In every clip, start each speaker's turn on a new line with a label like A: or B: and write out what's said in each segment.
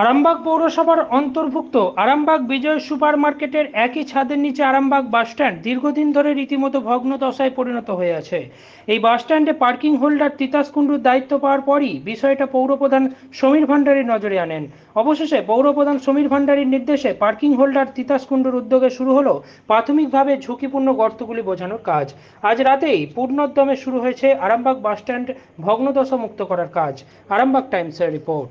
A: আরামবাগ পৌরসভার অন্তর্ভুক্ত আরামবাগ বিজয় সুপার মার্কেটের একই ছাদের নিচে আরামবাগ বাসস্ট্যান্ড দীর্ঘদিন ধরে রীতিমতো ভগ্ন দশায় পরিণত হয়ে আছে। এই বাসস্ট্যান্ডে পার্কিং হোল্ডার তিতাস কুণ্ডুর দায়িত্ব পাওয়ার পরই বিষয়টা পৌরপ্রধান সমীর ভান্ডারীর নজরে আনেন। অবশেষে পৌরপ্রধান সমীর ভান্ডারীর নির্দেশে পার্কিং হোল্ডার তিতাস কুণ্ডুর উদ্যোগে শুরু হলো প্রাথমিকভাবে ঝুঁকিপূর্ণ গর্তগুলি বোঝানোর কাজ। আজ রাতেই পূর্ণোদ্যমে শুরু হয়েছে আরামবাগ বাসস্ট্যান্ড ভগ্নদশা মুক্ত করার কাজ। আরামবাগ টাইমসের রিপোর্ট।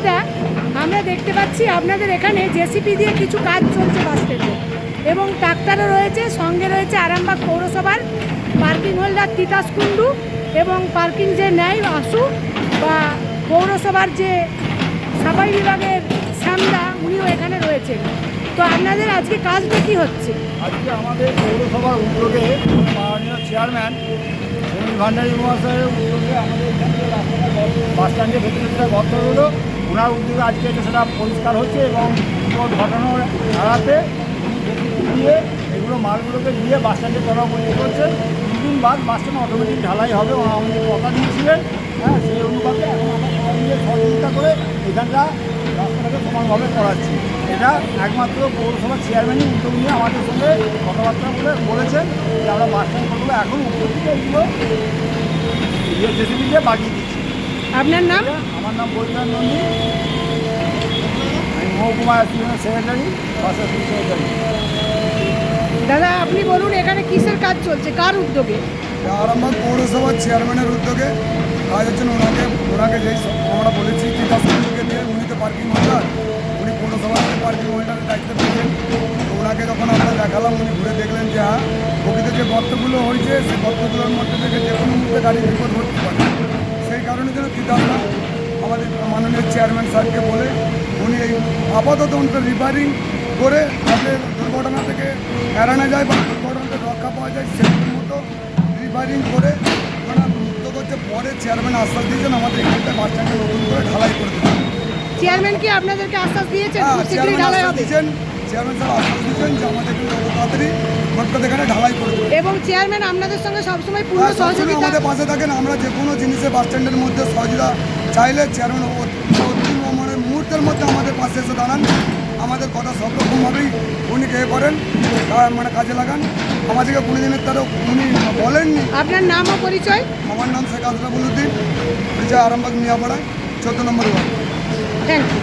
B: দাদা, আমরা দেখতে পাচ্ছি আপনাদের এখানে জেসিপি দিয়ে কিছু কাজ চলছে বাস এবং ট্রাক্টরও রয়েছে, সঙ্গে রয়েছে আরামবাগ পৌরসভার পার্কিং হোল্ডার তিতাস কুণ্ডু এবং পার্কিং যে নেয় আসু বা পৌরসভার যে সাফাই বিভাগের শ্যামদা, উনিও এখানে রয়েছে। তো আপনাদের আজকে কাজটা কি হচ্ছে?
C: আজকে আমাদের পৌরসভার উদ্যোগে মাননীয় চেয়ারম্যান ভান্ডারী মহাশয়ের উদ্যোগে আমাদের এখান বাস স্ট্যান্ডের ভেতরে গর্ত হলো ওনার উদ্যোগে আজকে সেটা পরিষ্কার হচ্ছে এবং ঘটানোর এড়াতে দিয়ে এগুলো মালগুলোকে দিয়ে বাস স্ট্যান্ডে চলাচল করছে। দুদিন বাদ বাস স্ট্যান্ড অটোমেটিক ঢালাই হবে ওরা আমাদের কথা দিয়েছিলেন হ্যাঁ সেই অনুপাতে মিলে সহযোগিতা করে এখানটা রাস্তাটাকে সমানভাবে করাচ্ছি। এটা একমাত্র পৌরসভার চেয়ারম্যানই উদ্যোগ নিয়ে আমাদের সঙ্গে কথাবার্তা বলে বলেছেন যে আমরা বাস স্ট্যান্ড এখন উপর থেকে এগুলো জেসিবি দিয়ে বাগিয়ে দিচ্ছি।
B: আপনার নাম?
C: আমার নাম বৈদ্যনাথ নন্দী। আমি মহকুমা অ্যাসোসিয়েশনের সেক্রেটারি সেক্রেটারি
B: দাদা আপনি বলুন এখানে কিসের কাজ চলছে? কার উদ্যোগে?
D: আরামবাগ পৌরসভার চেয়ারম্যানের উদ্যোগে। কাজ হচ্ছে না ওনাকে ওনাকে যেই আমরা বলেছি তিতাস কুণ্ডুকে দিয়ে উনি তো পার্কিং হোল্ডার উনি পৌরসভার পার্কিং হোল্ডারের দায়িত্ব পেয়েছেন তো ওনাকে যখন আমরা দেখালাম উনি ঘুরে দেখলেন যে হ্যাঁ প্রকৃত যে গর্তগুলো হয়েছে সেই গর্তগুলোর মধ্যে থেকে যে কোনো মুহূর্তে গাড়ি বিপদ ঘটতে পারে। কারণে যেন আমাদের মাননীয় চেয়ারম্যান স্যারকে বলে উনি এই আপাতত ওনাকে রিপেয়ারিং করে যাতে দুর্ঘটনা থেকে এড়ানো যায় বা দুর্ঘটনা থেকে রক্ষা পাওয়া যায় সেরকম মতো রিপেয়ারিং করে ওনারা মুক্ত করতে পরে চেয়ারম্যান আশ্বাস দিয়েছেন। আমাদের এখানটা বাস স্ট্যান্ডে নতুন করে ঢালাই করে দেবেন
B: চেয়ারম্যান কি আপনাদেরকে আশ্বাস দিয়েছেন?
D: হ্যাঁ দিয়েছেন। চেয়ারম্যান স্যার আশ্বাস দিচ্ছেন যে আমাদের তাড়াতাড়ি ভোটটা এখানে ঢালাই করে
B: এবং চেয়ারম্যান আপনাদের সঙ্গে সবসময় পূর্ণ
D: আর
B: সহযোগিতা
D: আমাদের পাশে থাকেন। আমরা যে কোনো জিনিসে বাস স্ট্যান্ডের মধ্যে সহযোগিতা চাইলে চেয়ারম্যান মানে মুহূর্তের মধ্যে আমাদের পাশে এসে দাঁড়ান। আমাদের কথা সব রকমভাবেই উনি এ করেন কা- মানে কাজে লাগান। আমাদেরকে কোনো দিনের তারা উনি বলেননি।
B: আপনার নাম ও পরিচয়?
D: আমার নাম শেখ আশরাফুল উদ্দিন বিজয় আরামবাগ মিয়াপাড়ায় চোদ্দ নম্বর ওয়ার্ড।
B: Thank you